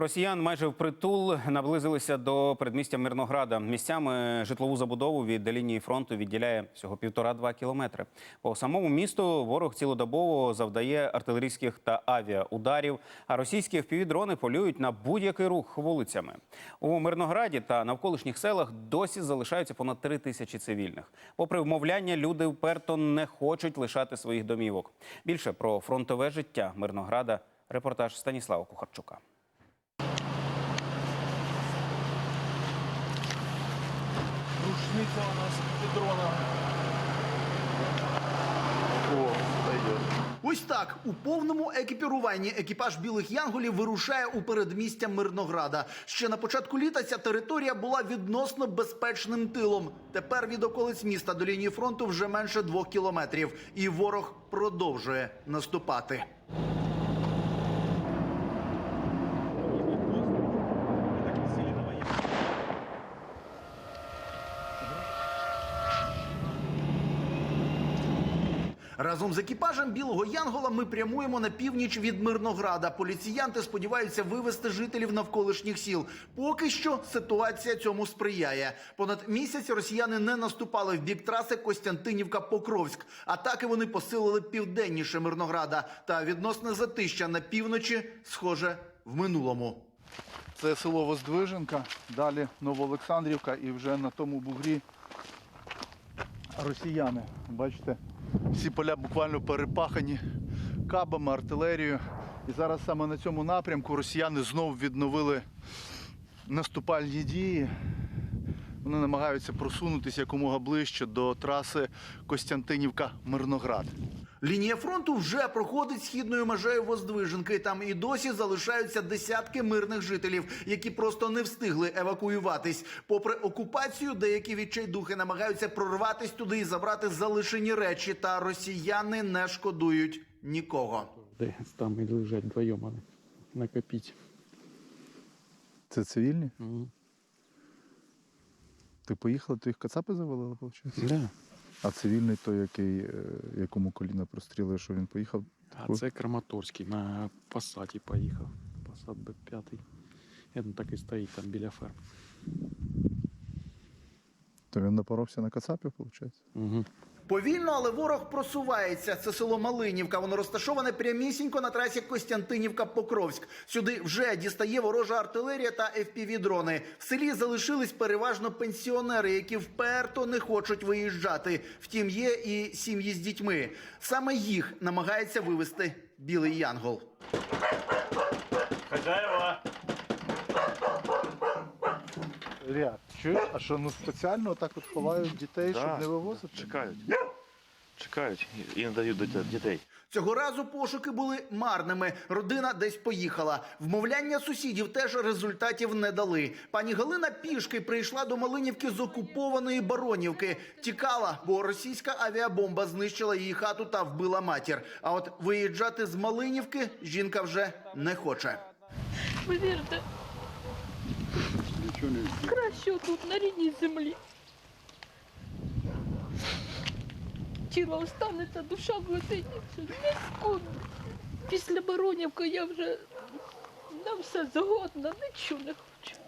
Росіян майже впритул наблизилися до передмістя Мирнограда. Місцями житлову забудову від лінії фронту відділяє всього півтора-два кілометри. По самому місту ворог цілодобово завдає артилерійських та авіаударів, а російські впівдрони полюють на будь-який рух вулицями. У Мирнограді та навколишніх селах досі залишаються понад три тисячі цивільних. Попри вмовляння, люди вперто не хочуть лишати своїх домівок. Більше про фронтове життя Мирнограда. Репортаж Станіслава Кухарчука. Рушниця у нас пойдет. Ось так у повному екіпіруванні екіпаж білих янголів вирушає у передмістя Мирнограда. Ще на початку літа ця територія була відносно безпечним тилом. Тепер від околиць міста до лінії фронту вже менше двох кілометрів, і ворог продовжує наступати. Разом з екіпажем білого Янгола ми прямуємо на північ від Мирнограда. Поліціянти сподіваються вивести жителів навколишніх сіл. Поки що ситуація цьому сприяє. Понад місяць росіяни не наступали в бік траси Костянтинівка-Покровськ. Атаки вони посилили південніше Мирнограда. Та відносне затища на півночі схоже в минулому. Це село Воздвиженка, далі Новоолександрівка і вже на тому бугрі росіяни. Бачите, всі поля буквально перепахані кабами, артилерією. І зараз саме на цьому напрямку росіяни знову відновили наступальні дії. Вони намагаються просунутися якомога ближче до траси Костянтинівка-Мирноград. Лінія фронту вже проходить східною межею Воздвиженки. Там і досі залишаються десятки мирних жителів, які просто не встигли евакуюватись. Попри окупацію, деякі відчайдухи намагаються прорватись туди і забрати залишені речі. Та росіяни не шкодують нікого. Де там і лежать вдвоєм вони накопіть. Це цивільні? Мгм. Ти поїхала, то їх кацапи завалили, виходить? Да. А цивільний той, який, е, якому коліна прострілили, що він поїхав? А це Краматорський на Пасаті поїхав. Пасат Б5. Він так і стоїть там біля ферм. То він напоровся на кацапів, виходить? Угу. Повільно, але ворог просувається. Це село Малинівка. Воно розташоване прямісінько на трасі Костянтинівка-Покровськ. Сюди вже дістає ворожа артилерія та FPV-дрони. В селі залишились переважно пенсіонери, які вперто не хочуть виїжджати. Втім, є і сім'ї з дітьми. Саме їх намагається вивести білий янгол. Хозяева. Ряд, чуєш? А що ну спеціально так от ховають дітей, Да, щоб не вивозити? Чекають. Чекають і не дають дитя- дітей. Цього разу пошуки були марними. Родина десь поїхала. Вмовляння сусідів теж результатів не дали. Пані Галина пішки прийшла до Малинівки з окупованої Баронівки. Тікала, бо російська авіабомба знищила її хату та вбила матір. А от виїжджати з Малинівки жінка вже не хоче. Повірте. Краще тут, на рідній землі. Тіло останеться, душа влетить. Не скоро. Після Баронівки я вже на все згодна, нічого не хочу.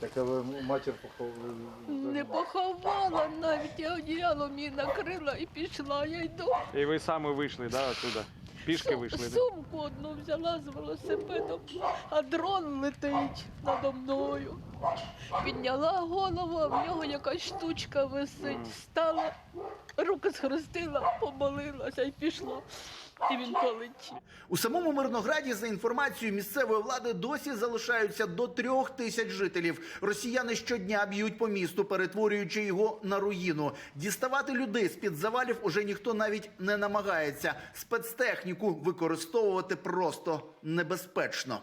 Так але матір поховали. Не поховала навіть, я одіялом її накрила і пішла, я йду. І ви саме вийшли, да, оттуда? Пішки вийшли. да? Сумку одну взяла з велосипедом, а дрон летить надо мною. Підняла голову, а в нього якась штучка висить. Стала, руки схрестила, помолилася і пішла. І він полетів. У самому Мирнограді, за інформацією місцевої влади, досі залишаються до трьох тисяч жителів. Росіяни щодня б'ють по місту, перетворюючи його на руїну. Діставати людей з під завалів уже ніхто навіть не намагається. Спецтехніку використовувати просто небезпечно.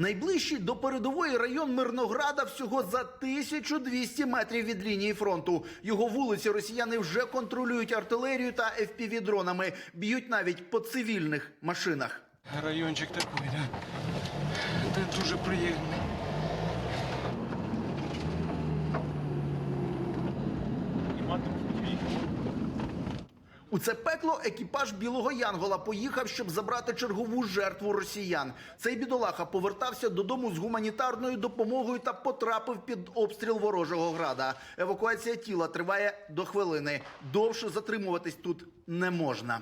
Найближчий до передової район Мирнограда всього за 1200 метрів від лінії фронту. Його вулиці росіяни вже контролюють артилерію та FPV-дронами. Б'ють навіть по цивільних машинах. Райончик такий, да. де дуже приємний. У це пекло екіпаж білого Янгола поїхав, щоб забрати чергову жертву росіян. Цей бідолаха повертався додому з гуманітарною допомогою та потрапив під обстріл ворожого града. Евакуація тіла триває до хвилини. Довше затримуватись тут не можна.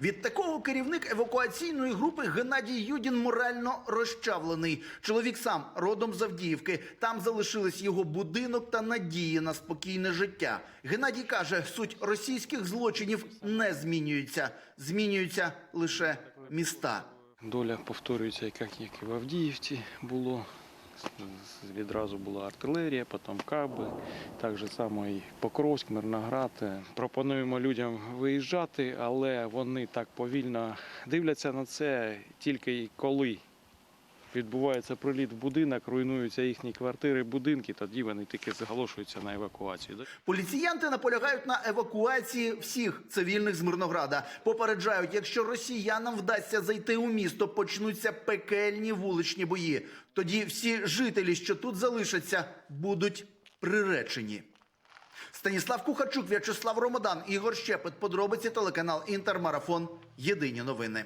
Від такого керівник евакуаційної групи Геннадій Юдін морально розчавлений. Чоловік сам родом з Авдіївки. Там залишились його будинок та надії на спокійне життя. Геннадій каже, суть російських злочинів не змінюється. Змінюються лише міста. Доля повторюється, як, і в Авдіївці було. Відразу була артилерія, потім каби, так же само і Покровськ, Мирноград. Пропонуємо людям виїжджати, але вони так повільно дивляться на це тільки коли відбувається приліт в будинок, руйнуються їхні квартири, будинки, тоді вони тільки зголошуються на евакуацію. Поліціянти наполягають на евакуації всіх цивільних з Мирнограда. Попереджають, якщо росіянам вдасться зайти у місто, почнуться пекельні вуличні бої. Тоді всі жителі, що тут залишаться, будуть приречені. Станіслав Кухарчук, В'ячеслав Ромадан, Ігор Щепет. Подробиці телеканал Інтермарафон. Єдині новини.